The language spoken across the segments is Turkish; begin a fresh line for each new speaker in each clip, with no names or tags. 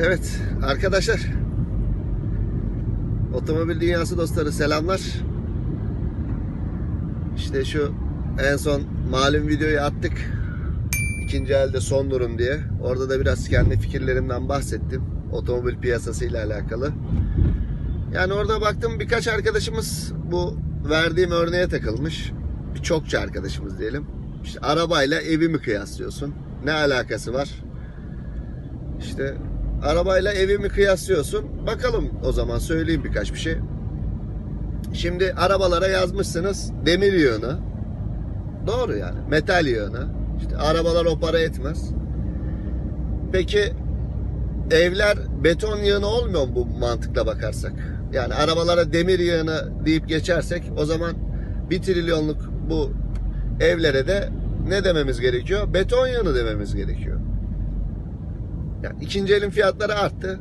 Evet arkadaşlar. Otomobil Dünyası dostları selamlar. İşte şu en son malum videoyu attık. İkinci elde son durum diye. Orada da biraz kendi fikirlerimden bahsettim. Otomobil piyasası ile alakalı. Yani orada baktım birkaç arkadaşımız bu verdiğim örneğe takılmış. Bir çokça arkadaşımız diyelim. İşte arabayla evi mi kıyaslıyorsun? Ne alakası var? İşte arabayla evi mi kıyaslıyorsun? Bakalım o zaman söyleyeyim birkaç bir şey. Şimdi arabalara yazmışsınız demir yığını. Doğru yani. Metal yığını. İşte arabalar o para etmez. Peki evler beton yığını olmuyor mu bu mantıkla bakarsak? Yani arabalara demir yığını deyip geçersek o zaman bir trilyonluk bu evlere de ne dememiz gerekiyor? Beton yığını dememiz gerekiyor. Yani ikinci elin fiyatları arttı.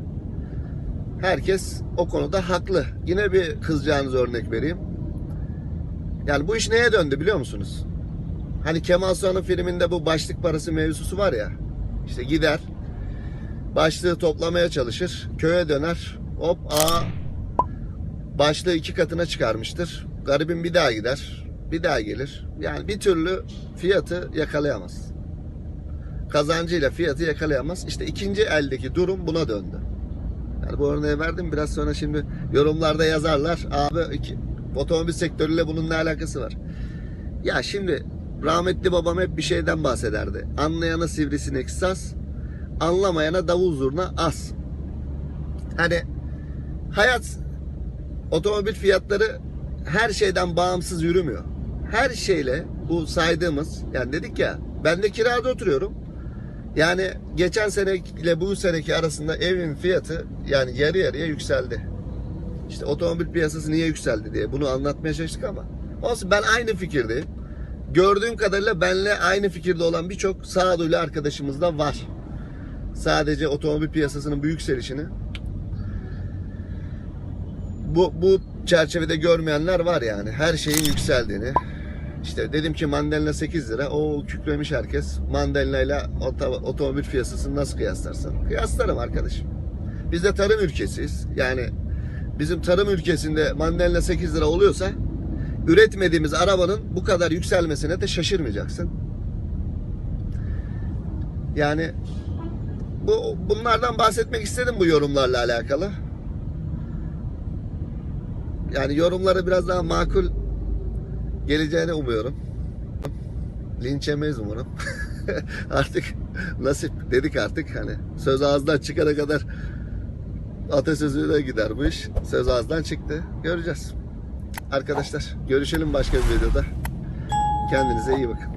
Herkes o konuda haklı. Yine bir kızacağınız örnek vereyim. Yani bu iş neye döndü biliyor musunuz? Hani Kemal Sunal'ın filminde bu başlık parası mevzusu var ya. İşte gider, başlığı toplamaya çalışır, köye döner, hop a başlığı iki katına çıkarmıştır. Garibin bir daha gider, bir daha gelir. Yani bir türlü fiyatı yakalayamaz. Kazancıyla fiyatı yakalayamaz. İşte ikinci eldeki durum buna döndü. Yani bu örneği verdim biraz sonra şimdi yorumlarda yazarlar. Abi iki, otomobil sektörüyle bunun ne alakası var? Ya şimdi rahmetli babam hep bir şeyden bahsederdi. Anlayana sivrisinek saz, anlamayana davul zurna az. Hani hayat otomobil fiyatları her şeyden bağımsız yürümüyor. Her şeyle bu saydığımız yani dedik ya ben de kirada oturuyorum. Yani geçen sene ile bu seneki arasında evin fiyatı yani yarı yarıya yükseldi. İşte otomobil piyasası niye yükseldi diye bunu anlatmaya çalıştık ama olsun ben aynı fikirdeyim. Gördüğüm kadarıyla benle aynı fikirde olan birçok sağduyulu arkadaşımız da var. Sadece otomobil piyasasının bu yükselişini bu, bu çerçevede görmeyenler var yani. Her şeyin yükseldiğini. İşte dedim ki mandalina 8 lira. O kükremiş herkes. Mandalina ile oto- otomobil piyasasını nasıl kıyaslarsın? Kıyaslarım arkadaşım. Biz de tarım ülkesiyiz. Yani bizim tarım ülkesinde mandalina 8 lira oluyorsa üretmediğimiz arabanın bu kadar yükselmesine de şaşırmayacaksın. Yani bu bunlardan bahsetmek istedim bu yorumlarla alakalı. Yani yorumları biraz daha makul geleceğini umuyorum. Linç yemeyiz umarım. artık nasip dedik artık hani söz ağızdan çıkana kadar atasözüyle gider bu iş. Söz ağızdan çıktı. Göreceğiz. Arkadaşlar görüşelim başka bir videoda. Kendinize iyi bakın.